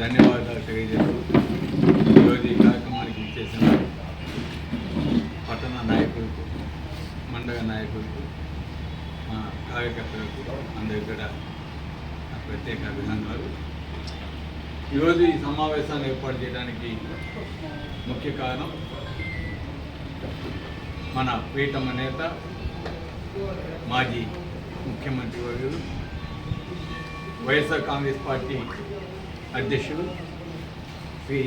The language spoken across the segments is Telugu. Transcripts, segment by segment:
ధన్యవాదాలు తెలియజేస్తూ ఈరోజు ఈ కార్యక్రమానికి ఇచ్చేసిన పట్టణ నాయకులకు మండల నాయకులకు మా కార్యకర్తలకు అందరి కూడా ప్రత్యేక అభినందనలు. ఈరోజు ఈ సమావేశాన్ని ఏర్పాటు చేయడానికి ముఖ్య కారణం మన ప్రీతమ నేత మాజీ ముఖ్యమంత్రి వర్యులు వైఎస్ఆర్ కాంగ్రెస్ పార్టీ అధ్యక్షులు శ్రీ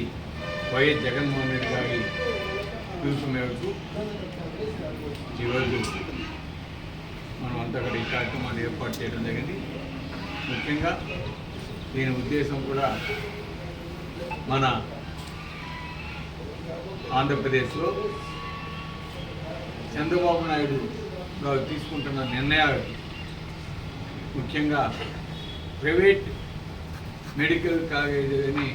వైఎస్ జగన్మోహన్ రెడ్డి గారి పిలుపు మేరకు ఈరోజు మనం అంతా కూడా ఈ కార్యక్రమాన్ని ఏర్పాటు చేయడం జరిగింది. ముఖ్యంగా దీని ఉద్దేశం కూడా మన ఆంధ్రప్రదేశ్లో చంద్రబాబు నాయుడు గారు తీసుకుంటున్న నిర్ణయాలు ముఖ్యంగా ప్రైవేట్ మెడికల్ కాలేజీని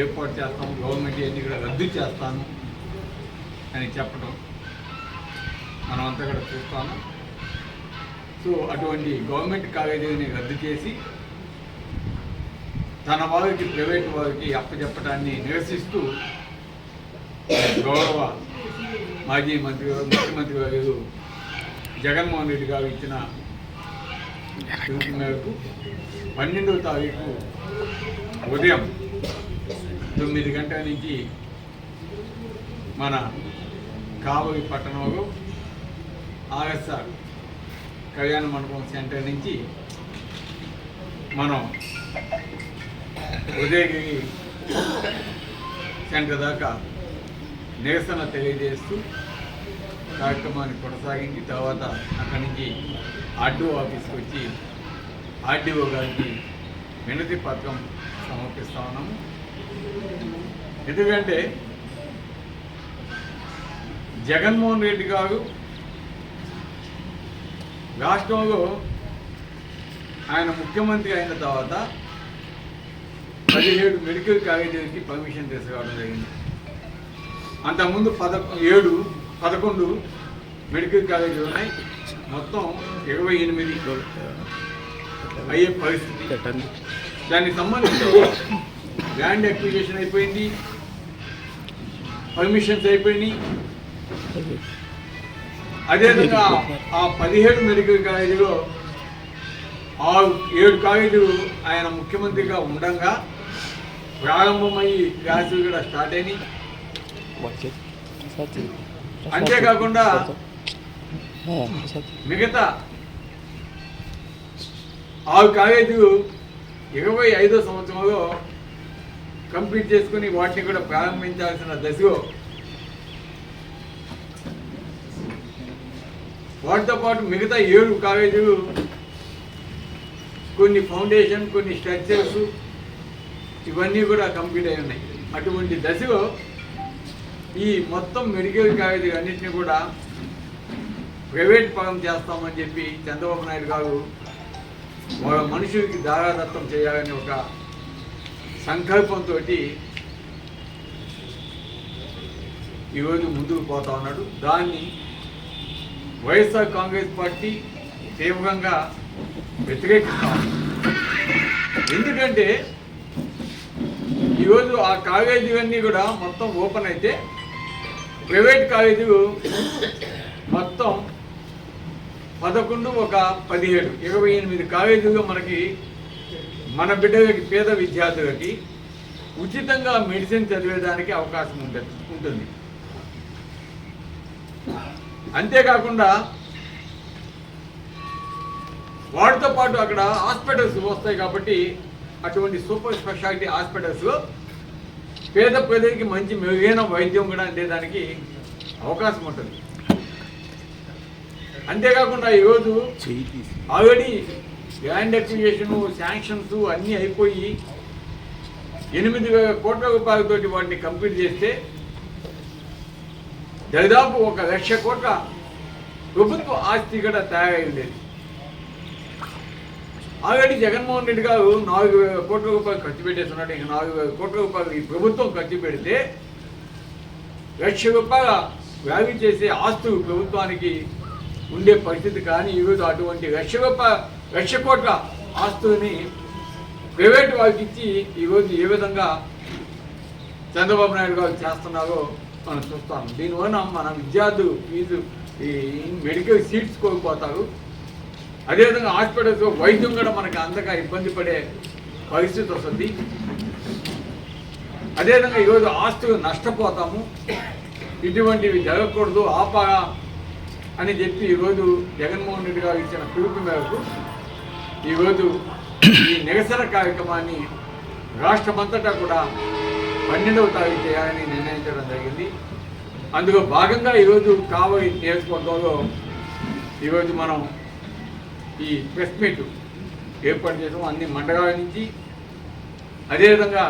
ఏర్పాటు చేస్తాం గవర్నమెంట్ అన్ని కూడా రద్దు చేస్తాను అని చెప్పడం మనం అంతా కూడా చూస్తాము. సో అటువంటి గవర్నమెంట్ కాలేజీని రద్దు చేసి తన వారికి ప్రైవేట్ వారికి అప్పచెప్పడాన్ని నిరసిస్తూ గౌరవ మాజీ మంత్రి గారు ముఖ్యమంత్రి గారు జగన్మోహన్ రెడ్డి గారు ఇచ్చిన పిలుపు మేరకు పన్నెండవ తారీఖు ఉదయం తొమ్మిది గంటల నుంచి మన కావలి పట్టణంలో ఆర్ఎస్ఆర్ కళ్యాణ మండపం సెంటర్ నుంచి మనం ఉదయగిరి సెంటర్ దాకా నిరసన తెలియజేస్తూ కార్యక్రమాన్ని కొనసాగించి తర్వాత అక్కడి నుంచి ఆర్డీఓ ఆఫీస్కి వచ్చి ఆర్డీఓ గారికి వినతి పత్రం సమర్పిస్తా ఉన్నాము. ఎందుకంటే జగన్మోహన్ రెడ్డి గారు రాష్ట్రంలో ఆయన ముఖ్యమంత్రి అయిన తర్వాత పదిహేడు మెడికల్ కాలేజీలకి పర్మిషన్ తీసుకురావడం జరిగింది. అంతకుముందు పద ఏడు పదకొండు మెడికల్ కాలేజీలు ఉన్నాయి. మొత్తం ఇరవై ఎనిమిది అయ్యే పరిస్థితి. దానికి సంబంధించి ల్యాండ్ అక్విజిషన్ అయిపోయింది. పర్మిషన్స్ అయిపోయినాయి. అదేవిధంగా ఆ పదిహేడు మెడికల్ కాలేజీలో ఆరు ఏడు కాలేజీలు ఆయన ముఖ్యమంత్రిగా ఉండంగా ప్రారంభమయ్యి క్లాసులు కూడా స్టార్ట్ అయినాయి. అంతేకాకుండా మిగతా ఆరు కాలేజీలు ఇరవై ఐదో సంవత్సరంలో కంప్లీట్ చేసుకుని వాటిని కూడా ప్రారంభించాల్సిన దశలో వాటితో పాటు మిగతా ఏడు కాలేజీలు కొన్ని ఫౌండేషన్ కొన్ని స్ట్రక్చర్స్ ఇవన్నీ కూడా కంప్లీట్ అయి ఉన్నాయి అటువంటి దశలో ఈ మొత్తం మెడికల్ కాలేజీ అన్నింటినీ కూడా ప్రైవేట్ పరం చేస్తామని చెప్పి చంద్రబాబు నాయుడు గారు వాళ్ళ మనుషులకి దారాదత్తం చేయాలని ఒక సంకల్పంతో ఈరోజు ముందుకు పోతా ఉన్నాడు. దాన్ని వైఎస్ఆర్ కాంగ్రెస్ పార్టీ తీవ్రంగా వ్యతిరేకిస్తా ఎందుకంటే ఈరోజు ఆ కాలేజీలన్నీ కూడా మొత్తం ఓపెన్ అయితే ప్రైవేట్ కాలేజీలు మొత్తం పదకొండు ఒక పదిహేడు. ఇరవై ఎనిమిది కాలేజీలు మనకి మన బిడ్డలకి పేద విద్యార్థులకి ఉచితంగా మెడిసిన్ చదివేదానికి అవకాశం ఉంటుంది ఉంటుంది. అంతేకాకుండా వాటితో పాటు అక్కడ హాస్పిటల్స్ వస్తాయి కాబట్టి అటువంటి సూపర్ స్పెషాలిటీ హాస్పిటల్స్ పేద ప్రజలకి మంచి మెరుగైన వైద్యం కూడా అందేదానికి అవకాశం ఉంటుంది. అంతేకాకుండా ఈరోజు ఆల్రెడీ ల్యాండ్ అక్విజేషన్ శాంక్షన్స్ అన్నీ అయిపోయి ఎనిమిది వేల కోట్ల రూపాయలతోటి వాటిని కంప్లీట్ చేస్తే దాదాపు ఒక లక్ష కోట్ల ప్రభుత్వ ఆస్తి కూడా తయారై ఉండేది ఆల్రెడీ జగన్మోహన్ రెడ్డి గారు నాలుగు వేల కోట్ల రూపాయలు ఖర్చు పెట్టేస్తున్నాడు. ఇంకా నాలుగు వేల కోట్ల రూపాయలు ఈ ప్రభుత్వం ఖర్చు పెడితే లక్ష రూపాయల వ్యాధి చేసే ఆస్తులు ప్రభుత్వానికి ఉండే పరిస్థితి కానీ ఈరోజు అటువంటి లక్ష రూపాయల లక్ష కోట్ల ఆస్తుల్ని ప్రైవేట్ వాళ్ళకి ఇచ్చి ఈరోజు ఏ విధంగా చంద్రబాబు నాయుడు గారు చేస్తున్నారో మనం చూస్తాం. దీనివల్ల మన విద్యార్థులు ఫీజు ఈ మెడికల్ సీట్స్ కోల్పోతారు. అదేవిధంగా హాస్పిటల్స్ వైద్యం కూడా మనకి అంతగా ఇబ్బంది పడే పరిస్థితి వస్తుంది. అదేవిధంగా ఈరోజు ఆస్తులు నష్టపోతాము. ఇటువంటివి జరగకూడదు. ఆపా అని చెప్పి ఈరోజు జగన్మోహన్ రెడ్డి గారు ఇచ్చిన పిలుపు మేరకు ఈరోజు ఈ నిరసన కార్యక్రమాన్ని రాష్ట్రమంతటా కూడా పన్నెండవ తారీఖు చేయాలని నిర్ణయించడం జరిగింది. అందులో భాగంగా ఈరోజు కావలి నియోజకవర్గంలో ఈరోజు మనం ఈ ప్రెస్ మీట్ ఏర్పాటు చేసాం. అన్ని మండలాల నుంచి అదేవిధంగా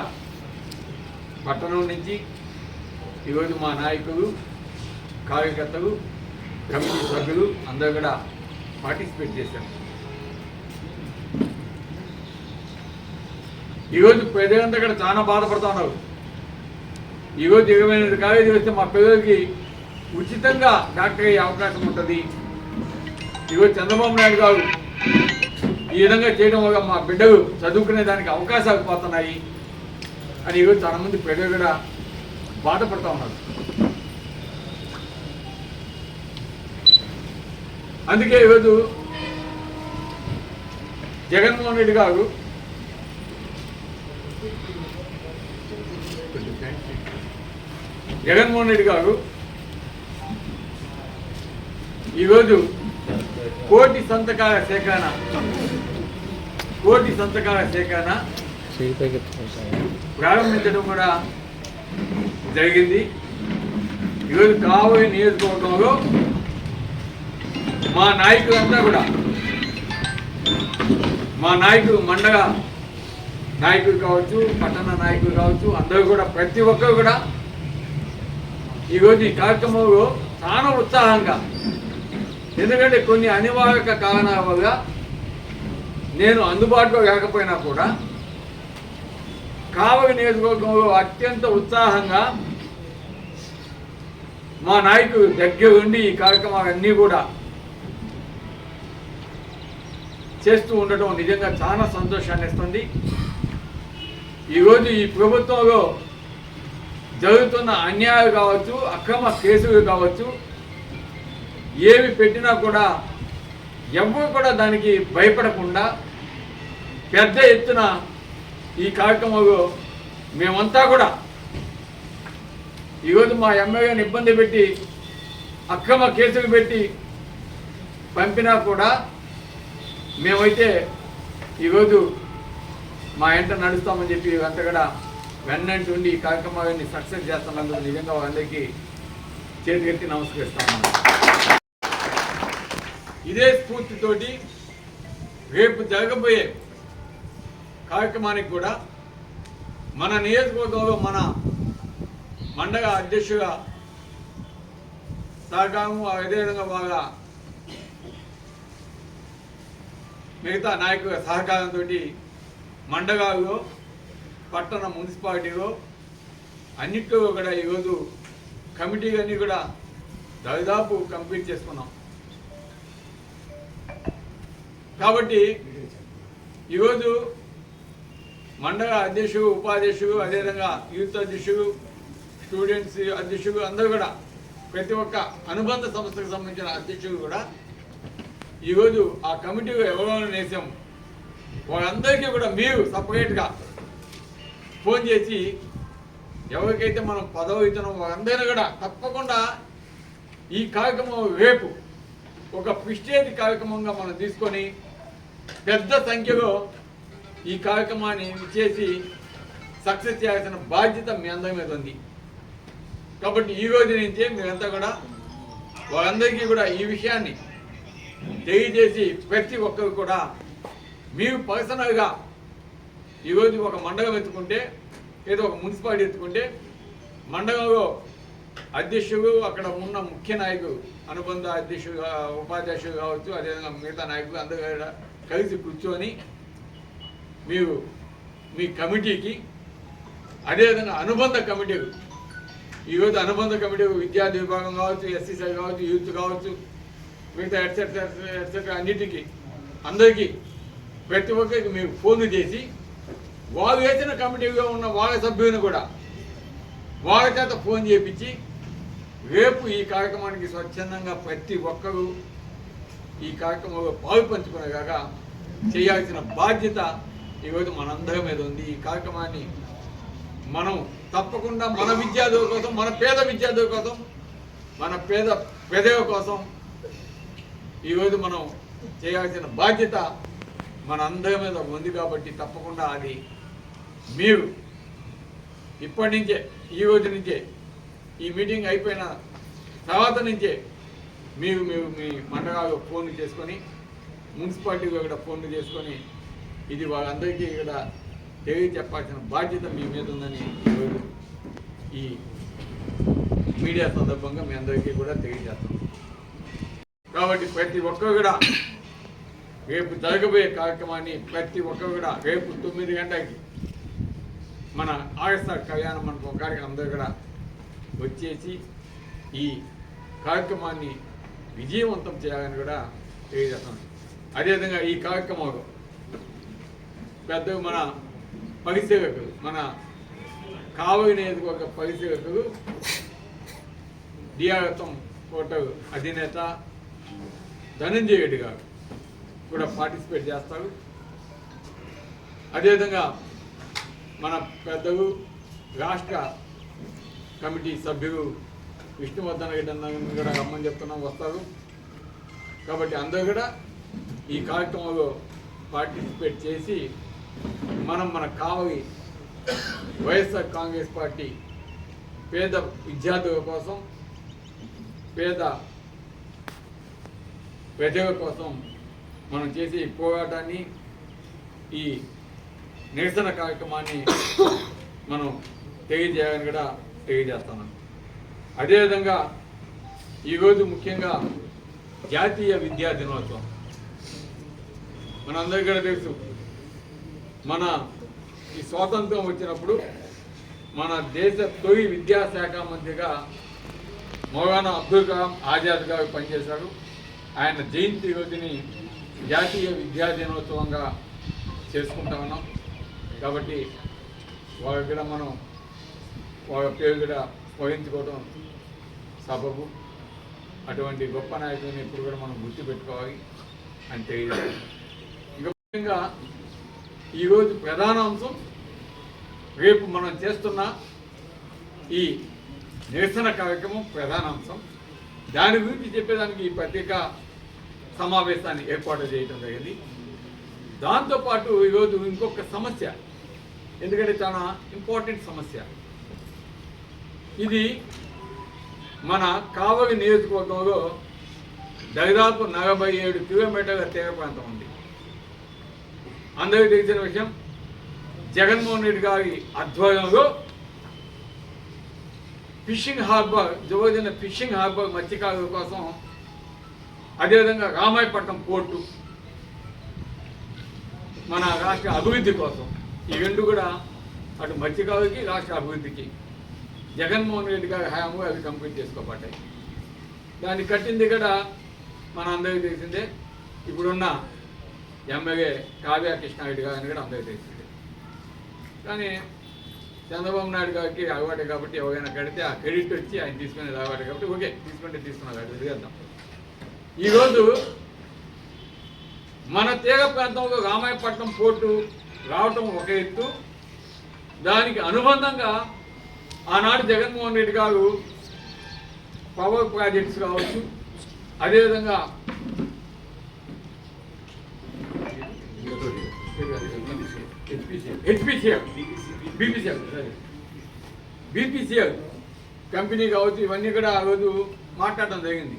పట్టణం నుంచి ఈరోజు మా నాయకులు కార్యకర్తలు కమిటీ సభ్యులు అందరూ కూడా పార్టిసిపేట్ చేశారు. ఈరోజు పెద్దలంతా కూడా చాలా బాధపడుతూ ఉన్నారు. ఈరోజు ఇరవై కాలేజీ వస్తే మా పిల్లలకి ఉచితంగా డాక్టర్ అయ్యే అవకాశం ఉంటుంది. ఈరోజు చంద్రబాబు నాయుడు గారు ఈ విధంగా చేయడం వల్ల మా బిడ్డలు చదువుకునే దానికి అవకాశాలు పోతున్నాయి అని ఈరోజు చాలామంది పెద్దలు కూడా బాధపడుతూ ఉన్నారు. అందుకే ఈరోజు జగన్మోహన్ రెడ్డి గారు జగన్మోహన్ రెడ్డి గారు ఈరోజు కోటి సంతకాల సేకరణ. కోటి సంతకాల సేకరణ ప్రారంభించడం కూడా జరిగింది. ఈరోజు కాబోయే నియోజకవర్గంలో మా నాయకులంతా కూడా. మా నాయకుడు మండల నాయకుడు కావచ్చు పట్టణ నాయకుడు కావచ్చు అందరూ కూడా ప్రతి ఒక్కరు కూడా ఈరోజు ఈ కార్యక్రమంలో చాలా ఉత్సాహంగా ఎందుకంటే కొన్ని అనివార్య కారణాల వల్ల నేను అందుబాటులో లేకపోయినా కూడా కావలి నియోజకవర్గంలో అత్యంత ఉత్సాహంగా మా నాయకుడు దగ్గరుండి ఈ కార్యక్రమాలన్నీ కూడా చేస్తూ ఉండటం నిజంగా చాలా సంతోషాన్ని ఇస్తుంది. ఈరోజు ఈ ప్రభుత్వంలో జరుగుతున్న అన్యాయాలు కావచ్చు అక్రమ కేసులు కావచ్చు ఏవి పెట్టినా కూడా ఎవరు కూడా దానికి భయపడకుండా పెద్ద ఎత్తున ఈ కార్యక్రమంలో మేమంతా కూడా ఈరోజు మా ఎమ్మెల్యేని ఇబ్బంది పెట్టి అక్రమ కేసులు పెట్టి పంపినా కూడా మేమైతే ఈరోజు మా ఎంట నడుస్తామని చెప్పి అంతా కూడా వెన్నంటి ఉండి ఈ కార్యక్రమాన్ని సక్సెస్ చేస్తున్నందుకు నిజంగా వాళ్ళందరికీ చేతికెత్తి నమస్కరిస్తాము. ఇదే స్ఫూర్తితోటి రేపు జరగబోయే కార్యక్రమానికి కూడా మన నియోజకవర్గంలో మన మండల అధ్యక్షుగా సహకారము అదేవిధంగా వాళ్ళ మిగతా నాయకుల సహకారంతో మండగాల్లో పట్టణ మున్సిపాలిటీలో అన్నిట్లో కూడా ఈరోజు కమిటీలన్నీ కూడా దాదాపు కంప్లీట్ చేసుకున్నాం. కాబట్టి ఈరోజు మండల అధ్యక్షుడు ఉపాధ్యక్షుడు అదేవిధంగా యూత్ అధ్యక్షుడు స్టూడెంట్స్ అధ్యక్షుడు అందరూ కూడా ప్రతి ఒక్క అనుబంధ సంస్థకు సంబంధించిన అధ్యక్షుడు కూడా ఈరోజు ఆ కమిటీలో ఎవరెవరు నేసాం. వాళ్ళందరికీ కూడా మీరు సపరేట్గా ఫోన్ చేసి ఎవరికైతే మనం పదవి ఇస్తున్నామో వాళ్ళందరినీ కూడా తప్పకుండా ఈ కార్యక్రమం రేపు ఒక ప్రిస్టేజ్ కార్యక్రమంగా మనం తీసుకొని పెద్ద సంఖ్యలో ఈ కార్యక్రమాన్ని చేసి సక్సెస్ చేయాల్సిన బాధ్యత మీ అందరి మీద ఉంది. కాబట్టి ఈ రోజు నుంచే మీరంతా కూడా వాళ్ళందరికీ కూడా ఈ విషయాన్ని దయచేసి ప్రతి ఒక్కరు కూడా మీరు పర్సనల్గా ఈరోజు ఒక మండలం ఎత్తుకుంటే ఏదో ఒక మున్సిపాలిటీ ఎత్తుకుంటే మండలంలో అధ్యక్షుడు అక్కడ ఉన్న ముఖ్య నాయకుడు అనుబంధ అధ్యక్షుడు ఉపాధ్యక్షుడు కావచ్చు అదేవిధంగా మిగతా నాయకులు అందరూ కలిసి కూర్చొని మీరు మీ కమిటీకి అదేవిధంగా అనుబంధ కమిటీలు ఈరోజు అనుబంధ కమిటీ విద్యార్థి విభాగం కావచ్చు ఎస్సీసీ కావచ్చు యూత్ కావచ్చు మిగతా ఎట్సెట్రా ఎట్సెట్రా అన్నిటికీ అందరికీ ప్రతి ఒక్కరికి మీరు ఫోన్లు చేసి వారు వేసిన కమిటీగా ఉన్న వాళ్ళ సభ్యులను కూడా వాళ్ళ చేత ఫోన్ చేపించి రేపు ఈ కార్యక్రమానికి స్వచ్ఛందంగా ప్రతి ఒక్కరూ ఈ కార్యక్రమంలో పాలు పంచుకునేలాగా చేయాల్సిన బాధ్యత ఈరోజు మనందరి మీద ఉంది. ఈ కార్యక్రమాన్ని మనం తప్పకుండా మన విద్యార్థుల కోసం మన పేద విద్యార్థుల కోసం మన పేద పెదవ కోసం ఈరోజు మనం చేయాల్సిన బాధ్యత మన అందరి మీద ఉంది కాబట్టి తప్పకుండా అది మీరు ఇప్పటి నుంచే ఈ రోజు నుంచే ఈ మీటింగ్ అయిపోయిన తర్వాత నుంచే మీరు మీరు మీ మండలాలు ఫోన్లు చేసుకొని మున్సిపాలిటీలో కూడా ఫోన్లు చేసుకొని ఇది వాళ్ళందరికీ ఇక్కడ తెలియచెప్పాల్సిన బాధ్యత మీ మీద ఉందని ఈరోజు ఈ మీడియా సందర్భంగా మీ అందరికీ కూడా తెలియజేస్తాం. కాబట్టి ప్రతి ఒక్కరు కూడా రేపు జరగబోయే కార్యక్రమాన్ని ప్రతి ఒక్కరు కూడా రేపు తొమ్మిది గంటలకి మన ఆర్ఎస్ఆర్ కళ్యాణ మండపం కార్యక్రమం అందరూ కూడా వచ్చేసి ఈ కార్యక్రమాన్ని విజయవంతం చేయాలని కూడా తెలియజేస్తాను. అదేవిధంగా ఈ కార్యక్రమంలో పెద్ద మన పరిసేవకులు మన కావలి నియోజకవర్గ పరిసేవకులు డిఆర్ఎస్ఎం హోటల్ అధినేత ధనంజయ రెడ్డి గారు కూడా పార్టిసిపేట్ చేస్తారు. అదేవిధంగా మన పెద్దలు రాష్ట్ర కమిటీ సభ్యులు విష్ణువర్ధన్ రెడ్డి అన్న కూడా రమ్మని చెప్తున్నాం వస్తారు. కాబట్టి అందరూ కూడా ఈ కార్యక్రమంలో పార్టిసిపేట్ చేసి మనం మన కావలి వైఎస్ఆర్ కాంగ్రెస్ పార్టీ పేద విద్యార్థుల కోసం పేద ప్రజల కోసం మనం చేసే ఈ పోరాటాన్ని ఈ నిరసన కార్యక్రమాన్ని మనం తెలియజేయాలని కూడా తెలియజేస్తున్నాం. అదేవిధంగా ఈరోజు ముఖ్యంగా జాతీయ విద్యా దినోత్సవం. మనందరికీ కూడా తెలుసు మన ఈ స్వాతంత్రం వచ్చినప్పుడు మన దేశ తొలి విద్యాశాఖ మంత్రిగా మౌలానా అబ్దుల్ కలాం ఆజాద్ గారు పనిచేశారు. ఆయన జయంతి రోజుని జాతీయ విద్యా దినోత్సవంగా చేసుకుంటా ఉన్నాం. కాబట్టి వాళ్ళ కూడా మనం వాళ్ళ పేరు కూడా వహించుకోవడం సబబు. అటువంటి గొప్ప నాయకుడిని ఎప్పుడు కూడా మనం గుర్తుపెట్టుకోవాలి అని తెలియజేస్తాం ముఖ్యంగా ఈరోజు ప్రధాన అంశం రేపు మనం చేస్తున్న ఈ నిరసన కార్యక్రమం ప్రధాన అంశం. దాని గురించి చెప్పేదానికి ఈ పత్రిక సమావేశాన్ని ఏర్పాటు చేయడం జరిగింది. దాంతోపాటు ఈరోజు ఇంకొక సమస్య ఎందుకంటే చాలా ఇంపార్టెంట్ సమస్య. ఇది మన కావలి నియోజకవర్గంలో దాదాపు నలభై ఏడు కిలోమీటర్ల తీర ప్రాంతం ఉంది. అందరికీ తెలిసిన విషయం జగన్మోహన్ రెడ్డి గారి ఆధ్వర్యంలో ఫిషింగ్ హార్బర్ జోజన ఫిషింగ్ హార్బర్ మత్స్యకారుల కోసం అదేవిధంగా రామాయపట్నం పోర్టు మన రాష్ట్ర అభివృద్ధి కోసం ఈ రెండు కూడా అటు మత్స్యకారులకి రాష్ట్ర అభివృద్ధికి. జగన్మోహన్ రెడ్డి గారి హయాంలో అవి కంప్లీట్ చేసుకోబడ్డాయి. దాన్ని కట్టింది కూడా మన అందరికీ తెలిసిందే ఇప్పుడున్న ఎమ్మెల్యే కావ్య కృష్ణారెడ్డి గారిని కూడా అందరికీ తెలిసిందే. కానీ చంద్రబాబు నాయుడు గారికి అలవాటు కాబట్టి ఎవరైనా కడితే ఆ క్రెడిట్ వచ్చి ఆయన తీసుకునేది అలవాటు కాబట్టి ఓకే తీసుకుంటే తీసుకున్నారు అది వెళ్దాం ఈరోజు మన తీగ ప్రాంతంలో రామాయపట్నం పోర్టు రావటం ఒక ఎత్తు. దానికి అనుబంధంగా ఆనాడు జగన్మోహన్ రెడ్డి గారు పవర్ ప్రాజెక్ట్స్ కావచ్చు అదేవిధంగా హెచ్పిసిఎల్ బీపీసీఎల్ బీపీసీఎల్ కంపెనీ కావచ్చు ఇవన్నీ కూడా ఆ రోజు మాట్లాడడం జరిగింది.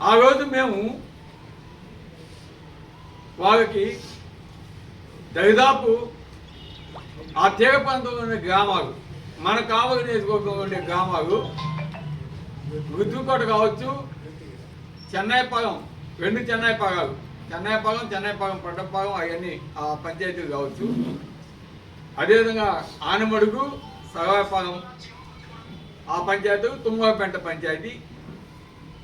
ఆ రోజు మేము వాళ్ళకి దరిదాపు ఆ తీగ ప్రాంతంలో ఉండే గ్రామాలు మన కావలి నియోజకవర్గంలో ఉండే గ్రామాలు రుద్దుకోట కావచ్చు చెన్నైపాలెం రెండు చెన్నైపాగాలు చెన్నైపాలెం చెన్నైపాలెం పడ్డపాలెం అవన్నీ ఆ పంచాయతీలు కావచ్చు. అదేవిధంగా ఆనమడుగు సగవాపాలెం ఆ పంచాయతీ తుమ్మపేంట పంచాయతీ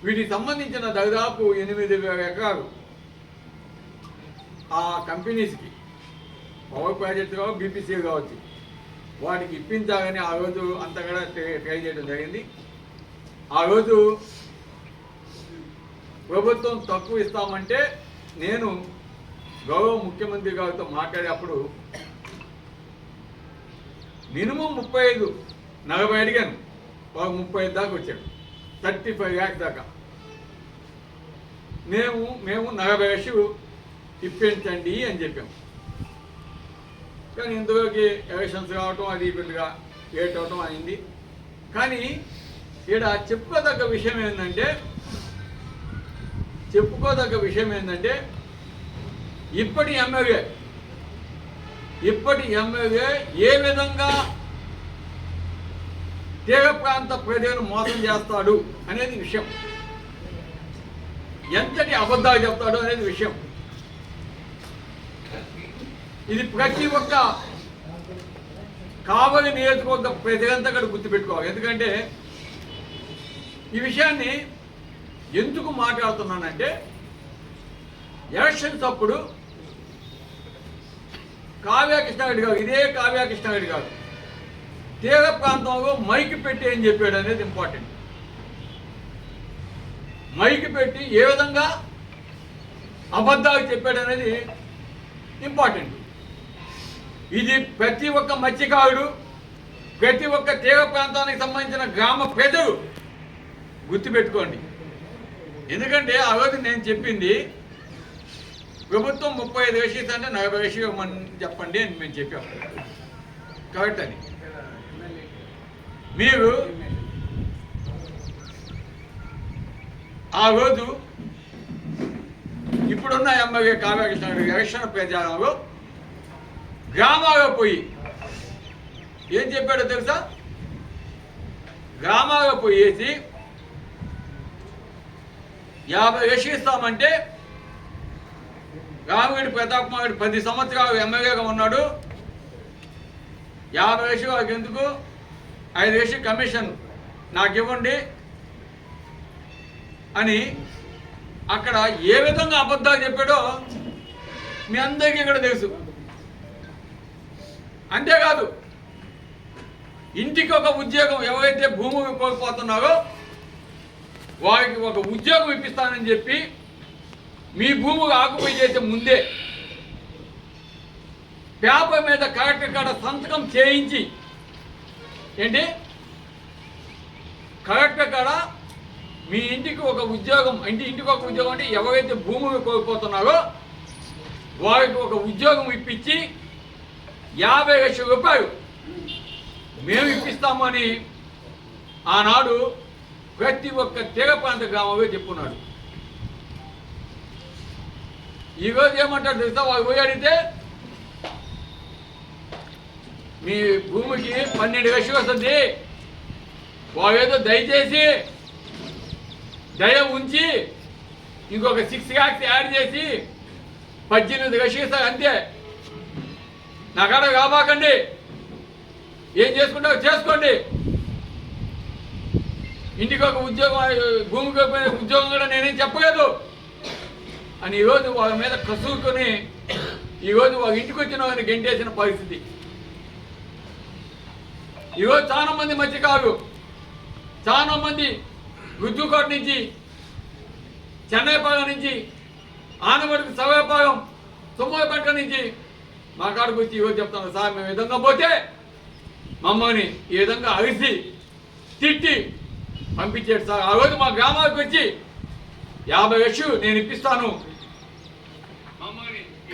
వీటికి సంబంధించిన దాదాపు ఎనిమిది వేల ఎకరాలు ఆ కంపెనీస్కి పవర్ ప్రాజెక్ట్ కావచ్చు బీపీసీ కావచ్చు వాటికి ఇప్పించాలని ఆ రోజు అంతా కూడా ట్రై ట్రై చేయడం జరిగింది. ఆ రోజు ప్రభుత్వం తక్కువ ఇస్తామంటే నేను గౌరవ ముఖ్యమంత్రి గారితో మాట్లాడేటప్పుడు మినిమం ముప్పై ఐదు నలభై అడిగాను. ఒక ముప్పై ఐదు దాకా వచ్చాడు. థర్టీ ఫైవ్ ల్యాక్స్ దాకా. మేము మేము నలభై లక్షలు ఇప్పించండి అని చెప్పాం. కానీ ఇందులోకి ఎలక్షన్స్ కావటం అది పెద్దగా లేట్ అవటం అయింది. కానీ ఇక్కడ చెప్పుకోదగ్గ విషయం ఏంటంటే చెప్పుకోదగ్గ విషయం ఏంటంటే ఇప్పటి ఎమ్మెల్యే ఇప్పటి ఎమ్మెల్యే ఏ విధంగా తీగ ప్రాంత ప్రజలను మోసం చేస్తాడు అనేది విషయం. ఎంతటి అబద్ధాలు చెప్తాడు అనేది విషయం. ఇది ప్రతి ఒక్క కావలి నియోజకవర్గ ప్రజలంతా కూడా గుర్తుపెట్టుకోవాలి. ఎందుకంటే ఈ విషయాన్ని ఎందుకు మాట్లాడుతున్నానంటే ఎలక్షన్స్ అప్పుడు కావ్య కృష్ణారెడ్డి గారు ఇదే కావ్య కృష్ణారెడ్డి గారు తీర ప్రాంతంలో మైకి పెట్టి ఏం చెప్పాడు అనేది ఇంపార్టెంట్ మైకి పెట్టి ఏ విధంగా అబద్ధాలు చెప్పాడు అనేది ఇంపార్టెంట్ ఇది ప్రతి ఒక్క మత్స్యకారుడు ప్రతి ఒక్క తీర ప్రాంతానికి సంబంధించిన గ్రామ ప్రజలు గుర్తుపెట్టుకోండి. ఎందుకంటే ఆ రోజు నేను చెప్పింది ప్రభుత్వం ముప్పై ఐదు వేసేసి అంటే నలభై వేసి చెప్పండి అని మేము చెప్పాం. కరెక్ట్ అని. మీరు ఆ రోజు ఇప్పుడున్న ఎమ్మెల్యే కావ్యకృష్ణ ఎలక్షన్ ప్రచారంలో గ్రామాల్లో పోయి ఏం చెప్పాడో తెలుసా? గ్రామాల్లో పోయేసి యాభై వేసి ఇస్తామంటే రామగడి ప్రతాప్ కుమార్ పది సంవత్సరాలు ఎమ్మెల్యేగా ఉన్నాడు. యాభై వేసి వాళ్ళకి ఎందుకు? ఐదు వేసి కమిషన్ నాకు ఇవ్వండి అని అక్కడ ఏ విధంగా అబద్ధాలు చెప్పాడో మీ అందరికీ ఇక్కడ తెలుసు. అంతేకాదు ఇంటికి ఒక ఉద్యోగం ఎవరైతే భూమి కోల్పోతున్నారో వారికి ఒక ఉద్యోగం ఇప్పిస్తానని చెప్పి మీ భూమి ఆకుపోయి చేసే ముందే పేపర్ మీద కరెక్ట్ కాడ సంతకం చేయించి ఏంటి? కరెక్ట్గా కాడ మీ ఇంటికి ఒక ఉద్యోగం ఇంటి ఇంటికి ఒక ఉద్యోగం అంటే ఎవరైతే భూములు కోల్పోతున్నారో వారికి ఒక ఉద్యోగం ఇప్పించి యాభై లక్షల రూపాయలు మేము ఇప్పిస్తామని ఆనాడు ప్రతి ఒక్క తీగ ప్రాంత గ్రామంలో చెప్పున్నాడు. ఈరోజు ఏమంటారు తెలుసా? వాళ్ళు పోయి అడిగితే మీ భూమికి పన్నెండు లక్షలు వస్తుంది. వాళ్ళు దయచేసి దయ ఉంచి ఇంకొక సిక్స్ గ్యాక్స్ యాడ్ చేసి పద్దెనిమిది లక్షలు ఇస్తారు అంతే. నా కాడ కాబాకండి ఏం చేసుకుంటారో చేసుకోండి. ఇంటికి ఒక ఉద్యోగం భూమికి పోయిన ఉద్యోగం కూడా నేనేం చెప్పలేదు. అని ఈరోజు వాళ్ళ మీద కసురుకొని ఈరోజు వాళ్ళ ఇంటికి వచ్చిన వాళ్ళని గెంటేసిన పరిస్థితి. ఈరోజు చాలా మంది మత్స్యకారులు చాలా మంది గుజ్జుకోట నుంచి చెన్నైపాలెం నుంచి ఆనమడికి సవేపాలెం తుమ్మపేట నుంచి మా కాడికి వచ్చి ఈరోజు చెప్తాను. సార్ మేము విధంగా పోతే మమ్మల్ని ఈ విధంగా అరిసి తిట్టి పంపించాడు సార్. ఆ రోజు మా గ్రామానికి వచ్చి యాభై లక్షలు నేను ఇప్పిస్తాను.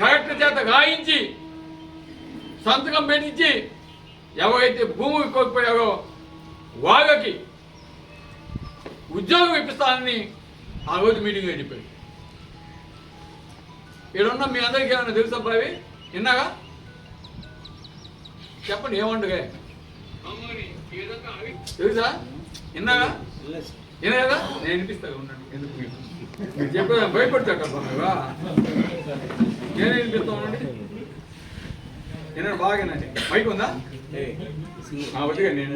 కలెక్టర్ చేత గాయించి సంతకం పెట్టించి ఎవరైతే భూమి కోల్పోయారో వాళ్ళకి ఉద్యోగం ఇప్పిస్తానని ఆ రోజు మీటింగ్లో చెప్పాడు ఇక్కడున్న మీ అందరికీ ఏమైనా తెలుసా బావి? విన్నాగా చెప్పండి ఏమండగా? తెలుసా? విన్నాగా వినా కదా నేను వినిపిస్తాను ఉండండి. ఎందుకు మీరు చెప్పే భయపడతాడు అబ్బా నేను వినిపిస్తా ఉండండి. వినండి బాగా మైక్ ఉందా? నేను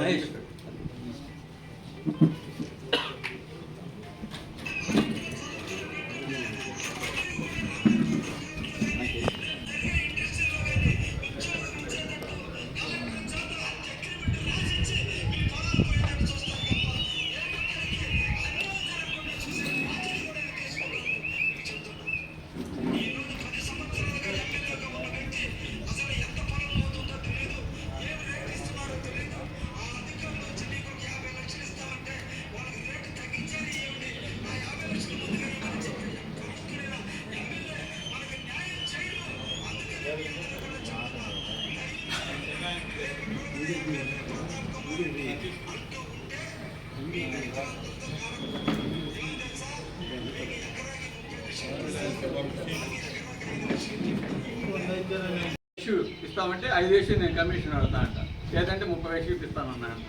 అంటే ఐదు వేసి నేను కమిషన్ అడతా అంట. లేదంటే ముప్పై వేసి ఇస్తానన్నా అంట.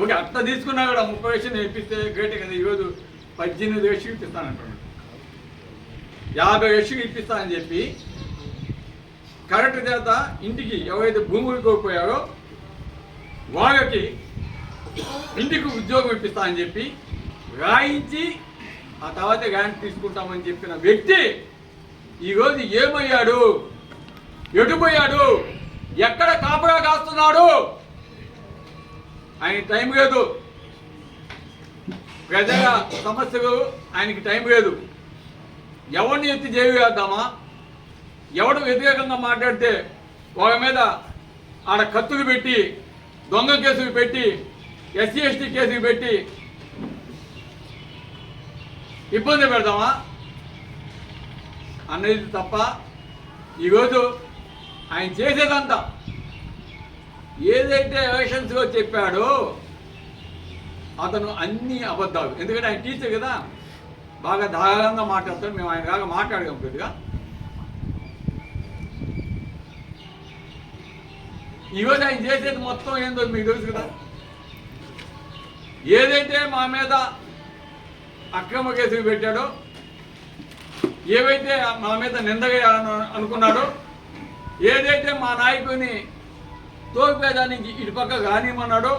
ఓకే అత్త తీసుకున్నా కూడా ముప్పై వేసి నేను ఇప్పిస్తే గ్రేటే కదా. ఈరోజు పద్దెనిమిది వేసి ఇప్పిస్తానంటున్నాడు యాభై వేసి ఇప్పిస్తానని చెప్పి కరెక్ట్ చేత ఇంటికి ఎవరైతే భూములు కోల్పోయారో వాళ్ళకి ఇంటికి ఉద్యోగం ఇప్పిస్తానని చెప్పి రాయించి ఆ తర్వాత గ్యారెంటీ తీసుకుంటామని చెప్పిన వ్యక్తి ఈరోజు ఏమయ్యాడు? ఎటుపోయాడు? ఎక్కడ కాపలా కాస్తున్నాడు? ఆయన టైం లేదు. ప్రజల సమస్యలు ఆయనకి టైం లేదు. ఎవరిని ఎత్తి జైలు వేద్దామా? ఎవడు వ్యతిరేకంగా మాట్లాడితే వాళ్ళ మీద ఆడ కత్తులు పెట్టి దొంగ కేసులు పెట్టి ఎస్సీ ఎస్టీ కేసులు పెట్టి ఇబ్బంది పెడదామా? అనేది తప్ప ఈరోజు ఆయన చేసేదంతా. ఏదైతే ఎలక్షన్స్లో చెప్పాడో అతను అన్ని అబద్ధాలు. ఎందుకంటే ఆయన టీచర్ కదా. బాగా ధారాళంగా మాట్లాడతాడు. మేము ఆయన కాగా మాట్లాడగం కొద్దిగా. ఈరోజు ఆయన చేసేది మొత్తం ఏందో మీకు తెలుసు కదా. ఏదైతే మా మీద అక్రమ కేసులు పెట్టాడో ఏవైతే మా మీద నిందగా అనుకున్నాడో ఏదైతే మా నాయకుని తోపేదానికి ఇటు పక్క కానిమన్నాడో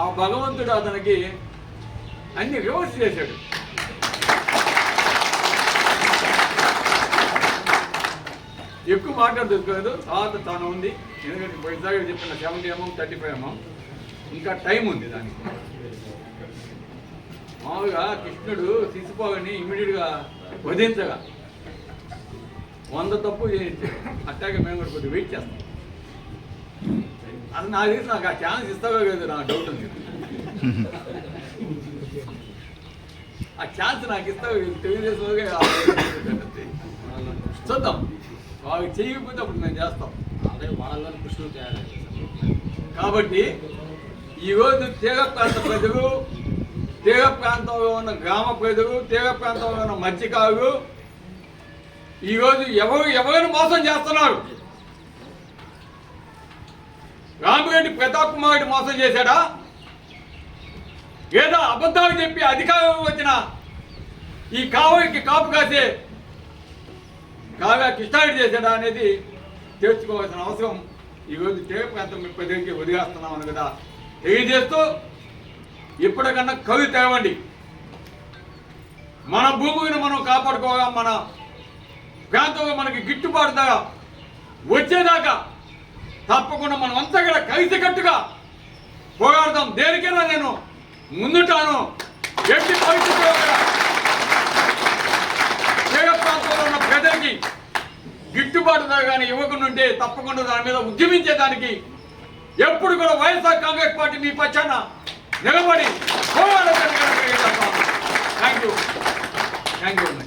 ఆ భగవంతుడు అతనికి అన్ని రివర్స్ చేశాడు. ఎక్కువ మాట్లాడదు తర్వాత తాను ఉంది. ఎందుకంటే వైజాగ్ చెప్పిన seventy mm thirty five mm ఇంకా టైం ఉంది దానికి. మామూలుగా కృష్ణుడు తీసిపోగానే ఇమ్మీడియట్గా వధించగా. వంద తప్పు చేయించాడు. అట్టాగే మేము కూడా కొద్దిగా వెయిట్ చేస్తాం. అది నాకు తెలిసి నాకు ఆ ఛాన్స్ ఇస్తావో లేదు నా డౌట్ ఉంది. ఆ ఛాన్స్ నాకు ఇస్తావో తెలుగుదేశం చూద్దాం. వాళ్ళకి చేయకపోతే అప్పుడు మేము చేస్తాం. అదే వాళ్ళని కృష్ణుడు తయారు కాబట్టి ఈరోజు తీగ ప్రాంత ప్రజలు తీగ ప్రాంతంలో ఉన్న గ్రామ ప్రజలు తీగ ప్రాంతంలో ఉన్న మత్స్యకారులు ఈరోజు ఎవరు ఎవరిని మోసం చేస్తున్నారు? రామిరెడ్డి ప్రతాప్ కుమార్ రెడ్డి మోసం చేశాడా? ఏదో అబద్ధాలు చెప్పి అధికారం వచ్చిన ఈ కావలికి కాపు కాసే కావ్య కృష్ణారెడ్డి చేశాడా అనేది తెలుసుకోవాల్సిన అవసరం. ఈరోజు తీగ ప్రాంతం ప్రజలకి వదిలేస్తున్నామని కదా తెలియజేస్తూ ఇప్పటికన్నా కవి తేవండి మన భూమిని మనం కాపాడుకోగా మన ప్రాంతంలో మనకి గిట్టుబాటు ధర వచ్చేదాకా తప్పకుండా మనం అంతా కూడా కలిసికట్టుగా పోరాడతాం దేనికైనా నేను ముందుంటాను. ఎట్టి పరిస్థితుల్లో తీర ప్రాంతంలో ఉన్న ప్రజలకి గిట్టుబాటు ధర కానీ ఇవ్వకుండా తప్పకుండా దాని మీద ఉద్యమించేదానికి ఎప్పుడు కూడా వైఎస్ఆర్ కాంగ్రెస్ పార్టీ మీ పక్షాన నిలబడి పోరాడతాను థ్యాంక్ యూ థ్యాంక్ యూ